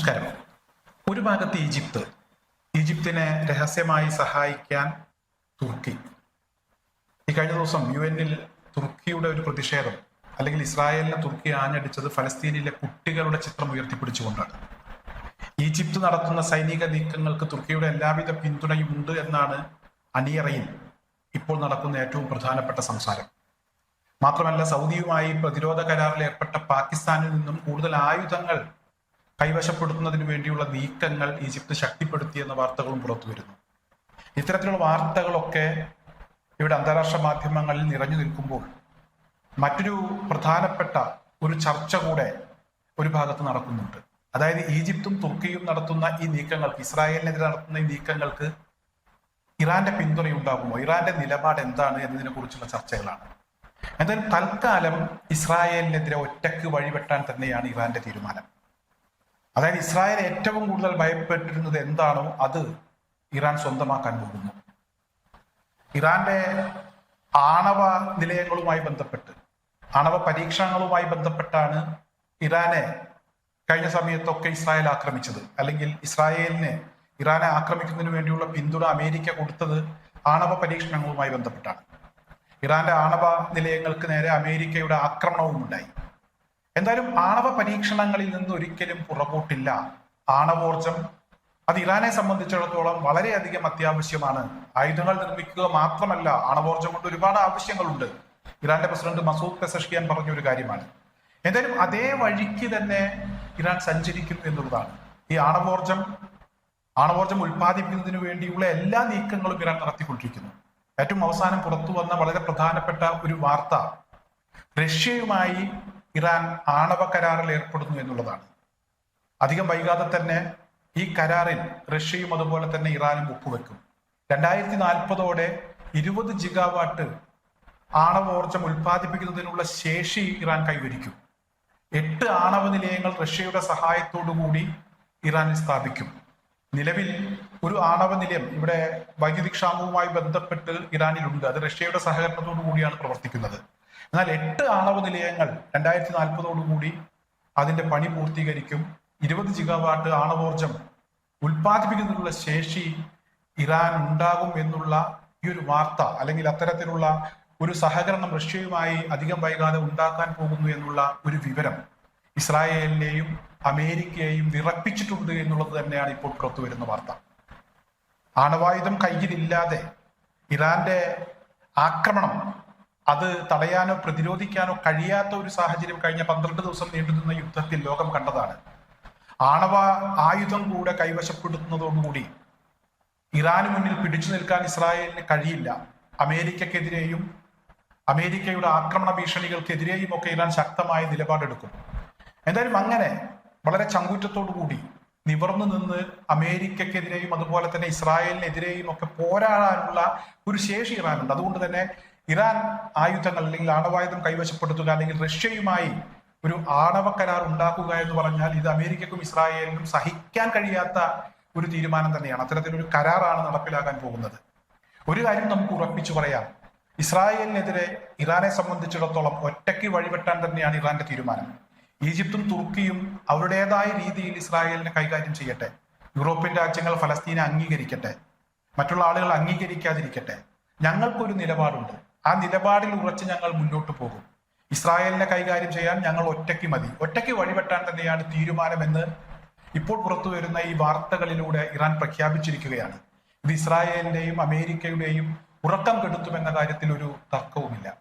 നമസ്കാരം. ഒരു ഭാഗത്ത് ഈജിപ്ത്. ഈജിപ്തിനെ രഹസ്യമായി സഹായിക്കാൻ തുർക്കി. ഈ കഴിഞ്ഞ ദിവസം യു എന്നിൽ തുർക്കിയുടെ ഒരു പ്രതിഷേധം അല്ലെങ്കിൽ ഇസ്രായേലിനെ തുർക്കി ആഞ്ഞടിച്ചത് ഫലസ്തീനിലെ കുട്ടികളുടെ ചിത്രം ഉയർത്തിപ്പിടിച്ചുകൊണ്ടാണ്. ഈജിപ്ത് നടത്തുന്ന സൈനിക നീക്കങ്ങൾക്ക് തുർക്കിയുടെ എല്ലാവിധ പിന്തുണയും ഉണ്ട് എന്നാണ് അണിയറയിൽ ഇപ്പോൾ നടക്കുന്ന ഏറ്റവും പ്രധാനപ്പെട്ട സംസാരം. മാത്രമല്ല സൗദിയുമായി പ്രതിരോധ കരാറിൽ ഏർപ്പെട്ട പാകിസ്ഥാനിൽ നിന്നും കൂടുതൽ ആയുധങ്ങൾ കൈവശപ്പെടുത്തുന്നതിന് വേണ്ടിയുള്ള നീക്കങ്ങൾ ഈജിപ്ത് ശക്തിപ്പെടുത്തിയെന്ന വാർത്തകളും പുറത്തു വരുന്നു. ഇത്തരത്തിലുള്ള വാർത്തകളൊക്കെ ഇവിടെ അന്താരാഷ്ട്ര മാധ്യമങ്ങളിൽ നിറഞ്ഞു നിൽക്കുമ്പോൾ മറ്റൊരു പ്രധാനപ്പെട്ട ഒരു ചർച്ച കൂടെ ഒരു ഭാഗത്ത് നടക്കുന്നുണ്ട്. അതായത് ഈജിപ്തും തുർക്കിയും നടത്തുന്ന ഈ നീക്കങ്ങൾക്ക് ഇസ്രായേലിനെതിരെ നടത്തുന്ന ഈ നീക്കങ്ങൾക്ക് ഇറാന്റെ പിന്തുണയുണ്ടാകുമോ ഇറാന്റെ നിലപാട് എന്താണ് എന്നതിനെ കുറിച്ചുള്ള ചർച്ചകളാണ്. എന്തായാലും തൽക്കാലം ഇസ്രായേലിനെതിരെ ഒറ്റയ്ക്ക് വഴിവെട്ടാൻ തന്നെയാണ് ഇറാന്റെ തീരുമാനം. അതായത് ഇസ്രായേൽ ഏറ്റവും കൂടുതൽ ഭയപ്പെട്ടിരുന്നത് എന്താണോ അത് ഇറാൻ സ്വന്തമാക്കാൻ പോകുന്നു. ഇറാന്റെ ആണവ നിലയങ്ങളുമായി ബന്ധപ്പെട്ട് ആണവ പരീക്ഷണങ്ങളുമായി ബന്ധപ്പെട്ടാണ് ഇറാനെ കഴിഞ്ഞ സമയത്തൊക്കെ ഇസ്രായേൽ ആക്രമിച്ചത്. അല്ലെങ്കിൽ ഇസ്രായേലിനെ ഇറാനെ ആക്രമിക്കുന്നതിന് വേണ്ടിയുള്ള പിന്തുണ അമേരിക്ക കൊടുത്തത് ആണവ പരീക്ഷണങ്ങളുമായി ബന്ധപ്പെട്ടാണ്. ഇറാന്റെ ആണവ നിലയങ്ങൾക്ക് നേരെ അമേരിക്കയുടെ ആക്രമണവും ഉണ്ടായി എന്തായാലും ആണവ പരീക്ഷണങ്ങളിൽ നിന്ന് ഒരിക്കലും പുറകോട്ടില്ല. ആണവോർജം. അത് ഇറാനെ സംബന്ധിച്ചിടത്തോളം വളരെയധികം അത്യാവശ്യമാണ്. ആയുധങ്ങൾ നിർമ്മിക്കുക മാത്രമല്ല ആണവോർജം കൊണ്ട് ഒരുപാട് ആവശ്യങ്ങളുണ്ട്. ഇറാന്റെ പ്രസിഡന്റ് മസൂദ് പെസഷ്കിയാൻ പറഞ്ഞ ഒരു കാര്യമാണ്. എന്തായാലും അതേ വഴിക്ക് തന്നെ ഇറാൻ സഞ്ചരിക്കും എന്നുള്ളതാണ്. ഈ ആണവോർജം ആണവോർജം ഉൽപ്പാദിപ്പിക്കുന്നതിന് വേണ്ടിയുള്ള എല്ലാ നീക്കങ്ങളും ഇറാൻ നടത്തിക്കൊണ്ടിരിക്കുന്നു. ഏറ്റവും അവസാനം പുറത്തു വന്ന വളരെ പ്രധാനപ്പെട്ട ഒരു വാർത്ത. റഷ്യയുമായി ഇറാൻ ആണവ കരാറിൽ ഏർപ്പെടുന്നു എന്നുള്ളതാണ്. അധികം വൈകാതെ തന്നെ ഈ കരാറിൽ റഷ്യയും അതുപോലെ തന്നെ ഇറാനും ഒപ്പുവെക്കും. രണ്ടായിരത്തി നാൽപ്പതോടെ ഇരുപത് ജിഗാവാട്ട് ആണവോർജം ഉൽപ്പാദിപ്പിക്കുന്നതിനുള്ള ശേഷി ഇറാൻ കൈവരിക്കും. എട്ട് ആണവ നിലയങ്ങൾ റഷ്യയുടെ സഹായത്തോടു കൂടി ഇറാനിൽ സ്ഥാപിക്കും. നിലവിൽ ഒരു ആണവ നിലയം ഇവിടെ വൈദ്യുതി ക്ഷാമവുമായി ബന്ധപ്പെട്ട് ഇറാനിലുണ്ട്. അത് റഷ്യയുടെ സഹകരണത്തോടു കൂടിയാണ് പ്രവർത്തിക്കുന്നത്. എന്നാൽ എട്ട് ആണവ നിലയങ്ങൾ രണ്ടായിരത്തി നാൽപ്പതോടുകൂടി അതിന്റെ പണി പൂർത്തീകരിക്കും. ഇരുപത് ജിഗാവാട്ട് ആണവോർജം ഉൽപ്പാദിപ്പിക്കുന്നതിനുള്ള ശേഷി ഇറാൻ ഉണ്ടാകും എന്നുള്ള ഈ ഒരു വാർത്ത അല്ലെങ്കിൽ അത്തരത്തിലുള്ള ഒരു സഹകരണം റഷ്യയുമായി അധികം വൈകാതെ ഉണ്ടാക്കാൻ പോകുന്നു എന്നുള്ള ഒരു വിവരം ഇസ്രായേലിനെയും അമേരിക്കയെയും വിറപ്പിച്ചിട്ടുണ്ട് എന്നുള്ളത് തന്നെയാണ് ഇപ്പോൾ പുറത്തു വരുന്ന വാർത്ത. ആണവായുധം കയ്യിലില്ലാതെ ഇറാന്റെ ആക്രമണം അത് തടയാനോ പ്രതിരോധിക്കാനോ കഴിയാത്ത ഒരു സാഹചര്യം കഴിഞ്ഞ പന്ത്രണ്ട് ദിവസം നീണ്ടുനിന്ന യുദ്ധത്തിൽ ലോകം കണ്ടതാണ്. ആണവ ആയുധം കൂടെ കൈവശപ്പെടുത്തുന്നതോടുകൂടി ഇറാന് മുന്നിൽ പിടിച്ചു നിൽക്കാൻ ഇസ്രായേലിന് കഴിയില്ല. അമേരിക്കക്കെതിരെയും അമേരിക്കയുടെ ആക്രമണ ഭീഷണികൾക്കെതിരെയും ഒക്കെ ഇറാൻ ശക്തമായ നിലപാടെടുക്കും. എന്തായാലും അങ്ങനെ വളരെ കൂടി നിവർന്നു നിന്ന് അമേരിക്കക്കെതിരെയും അതുപോലെ തന്നെ ഇസ്രായേലിനെതിരെയും ഒക്കെ പോരാടാനുള്ള ഒരു ശേഷി ഇറാനുണ്ട്. അതുകൊണ്ട് തന്നെ ഇറാൻ ആയുധങ്ങൾ അല്ലെങ്കിൽ ആണവായുധം കൈവശപ്പെടുത്തുക അല്ലെങ്കിൽ റഷ്യയുമായി ഒരു ആണവ കരാർ ഉണ്ടാക്കുക എന്ന് പറഞ്ഞാൽ ഇത് അമേരിക്കക്കും ഇസ്രായേലിനും സഹിക്കാൻ കഴിയാത്ത ഒരു തീരുമാനം തന്നെയാണ്. അത്തരത്തിലൊരു കരാറാണ് നടപ്പിലാക്കാൻ പോകുന്നത്. ഒരു കാര്യം നമുക്ക് ഉറപ്പിച്ചു പറയാം. ഇസ്രായേലിനെതിരെ ഇറാനെ സംബന്ധിച്ചിടത്തോളം ഒറ്റയ്ക്ക് വഴിവെട്ടാൻ തന്നെയാണ് ഇറാന്റെ തീരുമാനം. ഈജിപ്തും തുർക്കിയും അവരുടേതായ രീതിയിൽ ഇസ്രായേലിനെ കൈകാര്യം ചെയ്യട്ടെ. യൂറോപ്യൻ രാജ്യങ്ങൾ ഫലസ്തീനെ അംഗീകരിക്കട്ടെ. മറ്റുള്ള ആളുകൾ അംഗീകരിക്കാതിരിക്കട്ടെ. ഞങ്ങൾക്കൊരു നിലപാടുണ്ട്. ആ നിലപാടിൽ ഉറച്ച് ഞങ്ങൾ മുന്നോട്ട് പോകും. ഇസ്രായേലിനെ കൈകാര്യം ചെയ്യാൻ ഞങ്ങൾ ഒറ്റയ്ക്ക് മതി. ഒറ്റയ്ക്ക് വഴിവെട്ടാൻ തന്നെയാണ് തീരുമാനമെന്ന് ഇപ്പോൾ പുറത്തു വരുന്ന ഈ വാർത്തകളിലൂടെ ഇറാൻ പ്രഖ്യാപിച്ചിരിക്കുകയാണ്. ഇത് ഇസ്രായേലിന്റെയും അമേരിക്കയുടെയും ഉറക്കം കെടുത്തുമെന്ന കാര്യത്തിൽ ഒരു തർക്കവുമില്ല.